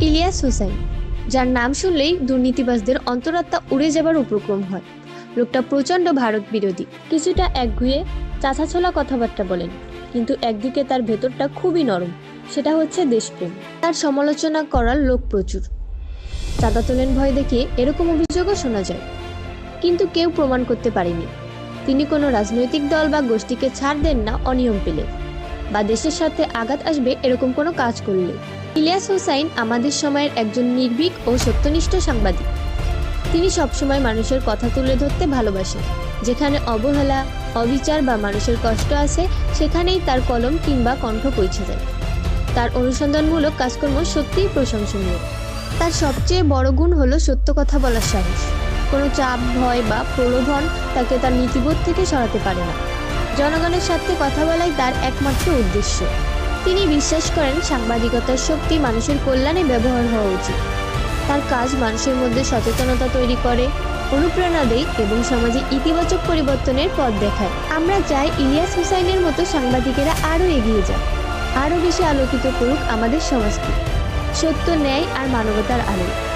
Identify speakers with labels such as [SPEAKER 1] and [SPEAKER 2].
[SPEAKER 1] ইলিয়াস হোসাইন, যার নাম শুনলেই দুর্নীতিবাজদের অন্তরাত্মা উড়ে যাবার উপক্রম হয়। লোকটা প্রচণ্ড ভারত বিরোধী। কিছুটা একগুয়ে চাছাছোলা কথাবার্তা বলেন, কিন্তু একদিকে তার ভেতরটা খুবই নরম, সেটা হচ্ছে দেশপ্রেম। তার সমালোচনা করার লোক প্রচুর। চাঁদা তোলেন ভয় দেখিয়ে এরকম অভিযোগও শোনা যায়। কিন্তু কেউ প্রমাণ করতে পারেনি। তিনি কোনো রাজনৈতিক দল বা গোষ্ঠীকে ছাড় দেন না অনিয়ম পেলে। বা দেশের সাথে আঘাত আসবে এরকম কোনো কাজ করলে। ইলিয়াস হোসাইন আমাদের সময়ের একজন নির্ভীক ও সত্যনিষ্ঠ সাংবাদিক। তিনি সবসময় মানুষের কথা তুলে ধরতে ভালোবাসেন। যেখানে অবহেলা, অবিচার বা মানুষের কষ্ট আছে, সেখানেই তার কলম কিংবা কণ্ঠ পৌঁছে যায়। তার অনুসন্ধানমূলক কাজকর্ম সত্যিই প্রশংসনীয়। তার সবচেয়ে বড় গুণ হলো সত্য কথা বলার সাহস। কোনো চাপ, ভয় বা প্রলোভন তাকে তার নীতিবোধ থেকে সরাতে পারে না। জনগণের সাথে কথা বলাই তার একমাত্র উদ্দেশ্য। তিনি বিশ্বাস করেন সাংবাদিকতার শক্তি মানুষের কল্যাণে ব্যবহার হওয়া উচিত। তার কাজ মানুষের মধ্যে সচেতনতা তৈরি করে, অনুপ্রেরণা দেয় এবং সমাজে ইতিবাচক পরিবর্তনের পথ দেখায়। আমরা চাই ইলিয়াস হুসাইনের মতো সাংবাদিকেরা আরও এগিয়ে যাক, আরও বেশি আলোকিত করুক আমাদের সমাজকে সত্য, ন্যায় আর মানবতার আলোয়।